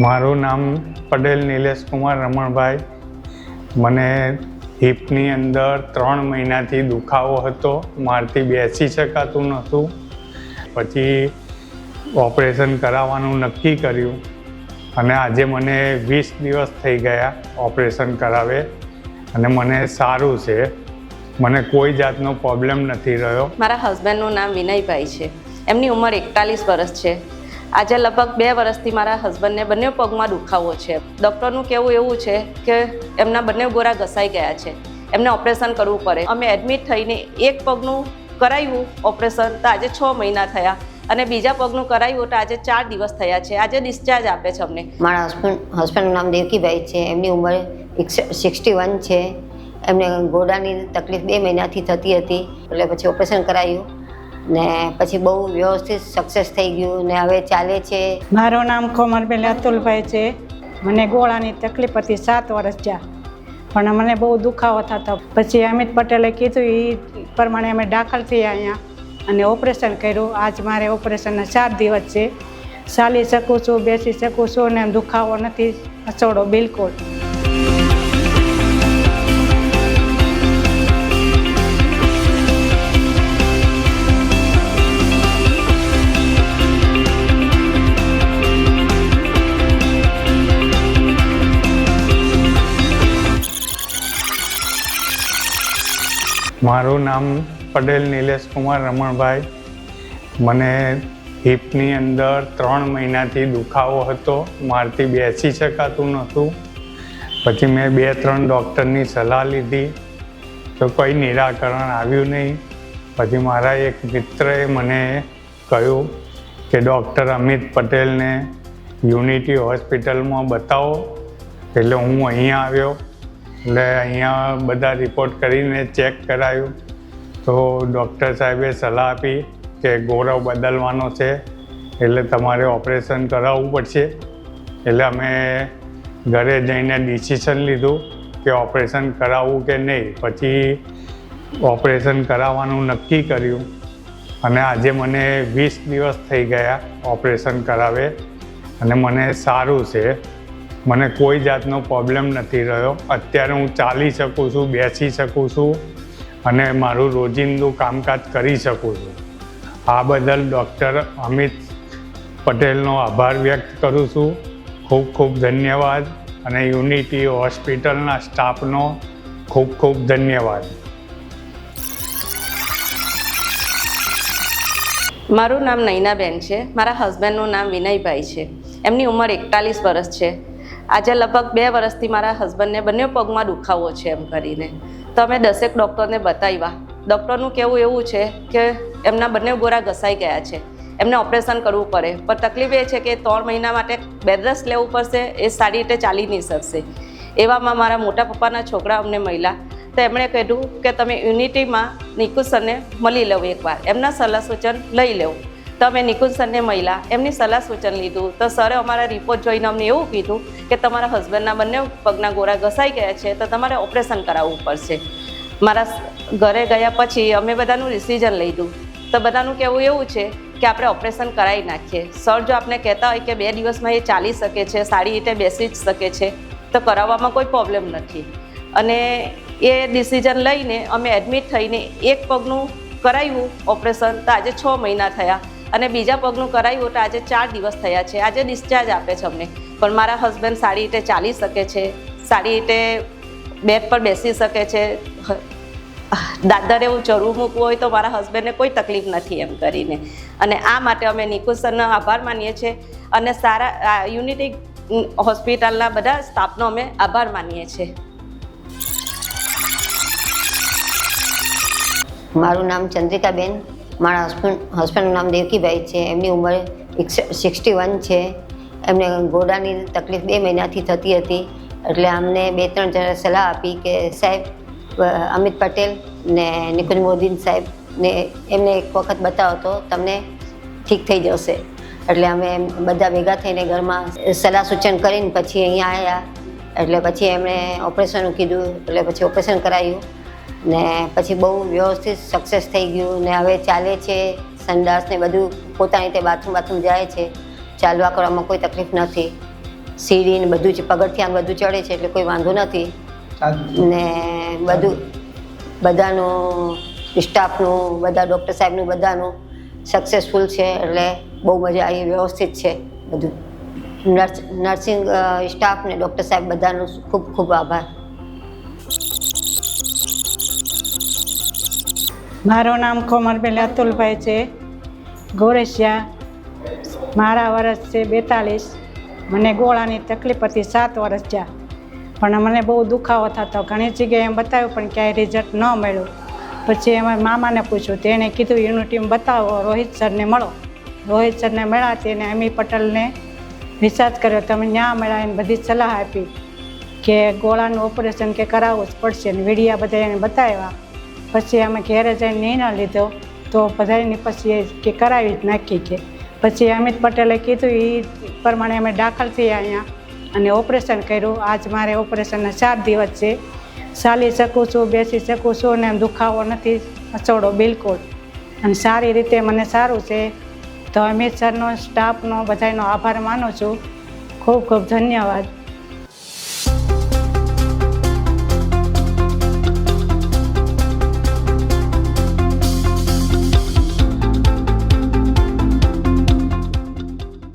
મારું નામ પટેલ નિલેશ કુમાર રમણભાઈ. મને હિપની અંદર ત્રણ મહિનાથી દુખાવો હતો. મારથી બેસી શકાતું નહોતું. પછી ઓપરેશન કરાવવાનું નક્કી કર્યું અને આજે મને વીસ દિવસ થઈ ગયા ઓપરેશન કરાવે અને મને સારું છે. મને કોઈ જાતનો પ્રોબ્લેમ નથી રહ્યો. મારા હસબન્ડનું નામ વિનયભાઈ છે. એમની ઉંમર એકતાલીસ વર્ષ છે. આજે લગભગ બે વર્ષથી મારા હસબન્ડને બંને પગમાં દુખાવો છે. ડૉક્ટરનું કહેવું એવું છે કે એમના બંને ગોરા ઘસાઈ ગયા છે. એમને ઓપરેશન કરવું પડે. અમે એડમિટ થઈને એક પગનું કરાવ્યું ઓપરેશન તો આજે છ મહિના થયા અને બીજા પગનું કરાવ્યું તો આજે ચાર દિવસ થયા છે. આજે ડિસ્ચાર્જ આપે છે અમને. મારા હસબન્ડ હસબન્ડનું નામ દેવકીભાઈ છે. એમની ઉંમર સિક્સટી વન છે. એમને ગોડાની તકલીફ બે મહિનાથી થતી હતી. એટલે પછી ઓપરેશન કરાયું. ને પછી બહુ વ્યવસ્થિત સક્સેસ થઈ ગયું ને હવે ચાલે છે. મારું નામ કોમરબેન અતુલભાઈ છે. મને ગોળાની તકલીફ હતી, સાત વર્ષ જ્યાં પણ મને બહુ દુખાવો થતો. પછી અમિત પટેલે કીધું એ પ્રમાણે અમે દાખલ થયા અહીંયા. અને ઓપરેશન કર્યું. આજ મારે ઓપરેશનના ચાર દિવસ છે. ચાલી શકું છું, બેસી શકું છું અને દુખાવો નથી, અસોડો બિલકુલ. મારું નામ પટેલ નિલેશ કુમાર રમણભાઈ. મને હિપની અંદર ત્રણ મહિનાથી દુખાવો હતો. મારથી બેસી શકાતું નહોતું. પછી મેં બે ત્રણ ડૉક્ટરની સલાહ લીધી. તો કોઈ નિરાકરણ આવ્યું નહીં. પછી મારા એક મિત્રએ મને કહ્યું કે, ડૉક્ટર અમિત પટેલને યુનિટી હોસ્પિટલમાં બતાવો. એટલે હું અહીંયા આવ્યો. એટલે અહીંયા બધા રિપોર્ટ કરીને ચેક કરાયું. તો ડૉક્ટર સાહેબે સલાહ આપી કે ગૌરવ બદલવાનો છે, એટલે તમારે ઓપરેશન કરાવવું પડશે. એટલે અમે ઘરે જઈને ડિસિશન લીધું કે ઓપરેશન કરાવવું કે નહીં. પછી ઓપરેશન કરાવવાનું નક્કી કર્યું. અને આજે મને વીસ દિવસ થઈ ગયા ઓપરેશન કરાવે. અને મને સારું છે. મને કોઈ જાતનો પ્રોબ્લેમ નથી રહ્યો. અત્યારે હું ચાલી શકું છું, બેસી શકું છું અને મારું રોજિંદું કામકાજ કરી શકું છું. આ બદલ ડૉક્ટર અમિત પટેલનો આભાર વ્યક્ત કરું છું. ખૂબ ખૂબ ધન્યવાદ અને યુનિટી હોસ્પિટલના સ્ટાફનો ખૂબ ખૂબ ધન્યવાદ. મારું નામ નૈનાબેન છે. મારા હસબન્ડનું નામ વિનયભાઈ છે. એમની ઉંમર એકતાલીસ વર્ષ છે. આજે લગભગ બે વર્ષથી મારા હસબન્ડને બંને પગમાં દુખાવો છે એમ કરીને. તો અમે દસેક ડૉક્ટરને બતાવ્યા. ડૉક્ટરનું કહેવું એવું છે કે એમના બંને ગોરા ઘસાઈ ગયા છે. એમને ઓપરેશન કરવું પડે. પણ તકલીફ એ છે કે ત્રણ મહિના માટે બેડરેસ લેવું પડશે, એ સારી રીતે ચાલી નહીં શકશે. એવામાં મારા મોટા પપ્પાના છોકરા અમને મળ્યા. તો એમણે કહ્યું કે તમે યુનિટીમાં નિકુસરને મળી લેવું એકવાર. એમના સલાહ સૂચન લઈ લેવું. તો અમે નિકુંજ સરને મળ્યા, એમની સલાહ સૂચન લીધું. તો સરે અમારા રિપોર્ટ જોઈને અમને એવું કીધું કે તમારા હસબન્ડના બંને પગના ગોરા ઘસાઈ ગયા છે, તો તમારે ઓપરેશન કરાવવું પડશે. મારા ઘરે ગયા પછી અમે બધાનું ડિસિઝન લીધું. તો બધાનું કહેવું એવું છે કે આપણે ઓપરેશન કરાવી નાખીએ. સર જો આપણે કહેતા હોય કે બે દિવસમાં એ ચાલી શકે છે, સારી રીતે બેસી જ શકે છે, તો કરાવવામાં કોઈ પ્રોબ્લેમ નથી. અને એ ડિસિઝન લઈને અમે એડમિટ થઈને એક પગનું કરાવ્યું ઓપરેશન, તો આજે છ મહિના થયા. અને બીજા પગનું કરાવ્યું તો આજે ચાર દિવસ થયા છે. આજે ડિસ્ચાર્જ આપે છે અમને. પણ મારા હસબન્ડ સારી રીતે ચાલી શકે છે. સારી રીતે બેડ પર બેસી શકે છે. દાદરે એવું ચરવું મૂકવું હોય તો મારા હસબન્ડને કોઈ તકલીફ નથી એમ કરીને. અને આ માટે અમે નિકુસરનો આભાર માનીએ છીએ. અને સારા યુનિટી હોસ્પિટલના બધા સ્ટાફનો અમે આભાર માનીએ છીએ. મારું નામ ચંદ્રિકાબેન. મારા હસબન્ડ હસબન્ડનું નામ દેવકીભાઈ છે, એમની ઉંમર સિક્સટી વન છે. એમને ગોડાની તકલીફ બે મહિનાથી થતી હતી. એટલે અમને બે, ત્રણ જણા સલાહ આપી કે સાહેબ અમિત પટેલ ને નિકુંજ મોદીન સાહેબ ને એમને એક વખત બતાવો તો તમને ઠીક થઈ જશે. એટલે અમે બધા ભેગા થઈને ઘરમાં સલાહ સૂચન કરીને પછી અહીંયા આવ્યા એટલે પછી એમણે ઓપરેશનનું કીધું, એટલે પછી ઓપરેશન કરાયું. ને પછી બહુ વ્યવસ્થિત સક્સેસ થઈ ગયું ને હવે ચાલે છે સંડાસ ને બધું પોતાની રીતે બાથરૂમ બાથરૂમ જાય છે. ચાલવા કરવામાં કોઈ તકલીફ નથી. સીડી ને બધું જ પગથિયાં બધું ચડે છે એટલે કોઈ વાંધો નથી. ને બધું બધાનું સ્ટાફનું બધા ડૉક્ટર સાહેબનું બધાનું સક્સેસફુલ છે એટલે બહુ મજા આવી વ્યવસ્થિત છે બધું. નર્સ નર્સિંગ સ્ટાફ ને ડૉક્ટર સાહેબ બધાનો ખૂબ ખૂબ આભાર. મારું નામ કોમરબેન અતુલભાઈ છે. ગોરેશિયા, મારા વર્ષ છે બેતાલીસ. મને ગોળાની તકલીફ હતી, સાત વર્ષ થયા. પણ મને બહુ દુખાવો થતો, ઘણી જગ્યાએ એમ બતાવ્યું પણ ક્યાંય રિઝલ્ટ ન મળ્યું. પછી એમાં મામાને પૂછ્યું, તેણે કીધું યુનિટીમ બતાવો, રોહિત સરને મળો. રોહિત સરને મળ્યા, તેને અમી પટેલને રિસર્ચ કર્યો, તમે ન્યા મળ્યા એને બધી સલાહ આપી કે ગોળાનું ઓપરેશન કે કરાવવું જ પડશે. ને વીડિયા બધા એને બતાવ્યા. પછી અમે ઘેરે જઈને નિર્ણય લીધો. તો પધારીને પછી કે કરાવી જ નાખી કે. પછી અમિત પટેલે કીધું એ પ્રમાણે અમે દાખલ થયા અહીંયા. અને ઓપરેશન કર્યું. આજ મારે ઓપરેશનના ચાર દિવસ છે. ચાલી શકું છું, બેસી શકું છું ને દુખાવો નથી, અચોડો બિલકુલ. અને સારી રીતે મને સારું છે. તો અમિત સરનો, સ્ટાફનો બધાનો આભાર માનું છું. ખૂબ ખૂબ ધન્યવાદ.